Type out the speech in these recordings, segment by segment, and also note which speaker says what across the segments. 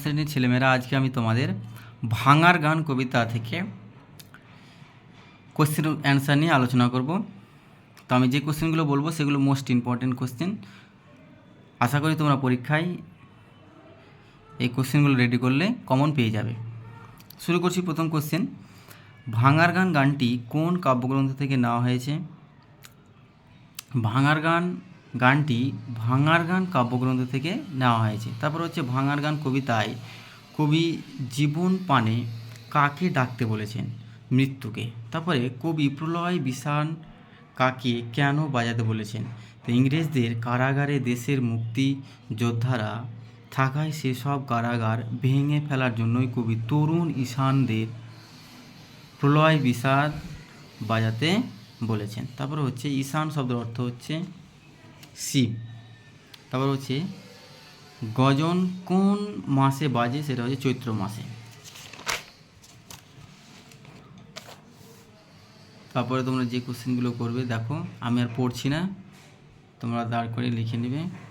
Speaker 1: শ্রেণির ছেলেমেয়েরা, আজকে আমি তোমাদের ভাঙার গান কবিতা থেকে কোশ্চেন অ্যান্সার নিয়ে আলোচনা করব। তো আমি যে কোশ্চেনগুলো বলব, সেগুলো মোস্ট ইম্পর্টেন্ট কোশ্চেন আশা করি তোমরা পরীক্ষায় এই কোশ্চেনগুলো রেডি করলে কমন পেয়ে যাবে। শুরু করছি প্রথম কোশ্চেন ভাঙার গান গানটি কোন কাব্যগ্রন্থ থেকে নেওয়া হয়েছে? ভাঙার গান গানটি ভাঙার গান কাব্যগ্রন্থ থেকে নেওয়া হয়েছে। তারপর হচ্ছে ভাঙার গান কবিতায় কবি জীবন পানে কাকে ডাকতে বলেছেন? মৃত্যুকে। তারপরে কবি প্রলয় বিষাণ কাকে কেন বাজাতে বলেছেন? তো ইংরেজদের কারাগারে দেশের মুক্তি যোদ্ধারা থাকায় সেসব কারাগার ভেঙে ফেলার জন্যই কবি তরুণ ঈশানদের প্রলয় বিষাদ বাজাতে বলেছেন। তারপরে হচ্ছে ঈশান শব্দের অর্থ হচ্ছে শিব তারপর হচ্ছে, গজন কোন মাসে বাজে সেটা হচ্ছে চৈত্র মাসে। তারপরে তোমরা যে কোশ্চেনগুলো করবে, দেখো, আমি আর পড়ছি না, তোমরা দাঁড় করে লিখে নেবে।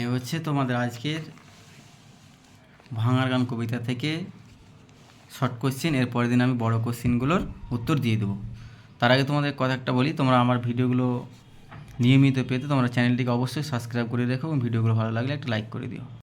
Speaker 1: এ হচ্ছে তোমাদের আজকের ভাঙার গান কবিতা থেকে শর্ট কোশ্চেন এর পরের দিন আমি বড় কোশ্চেনগুলোর উত্তর দিয়ে দেবো। তার আগে তোমাদের কথা একটা বলি, তোমরা আমার ভিডিওগুলো নিয়মিত পেতে তোমরা চ্যানেলটিকে অবশ্যই সাবস্ক্রাইব করে রেখো এবং ভিডিওগুলো ভালো লাগলে একটা লাইক করে দিও।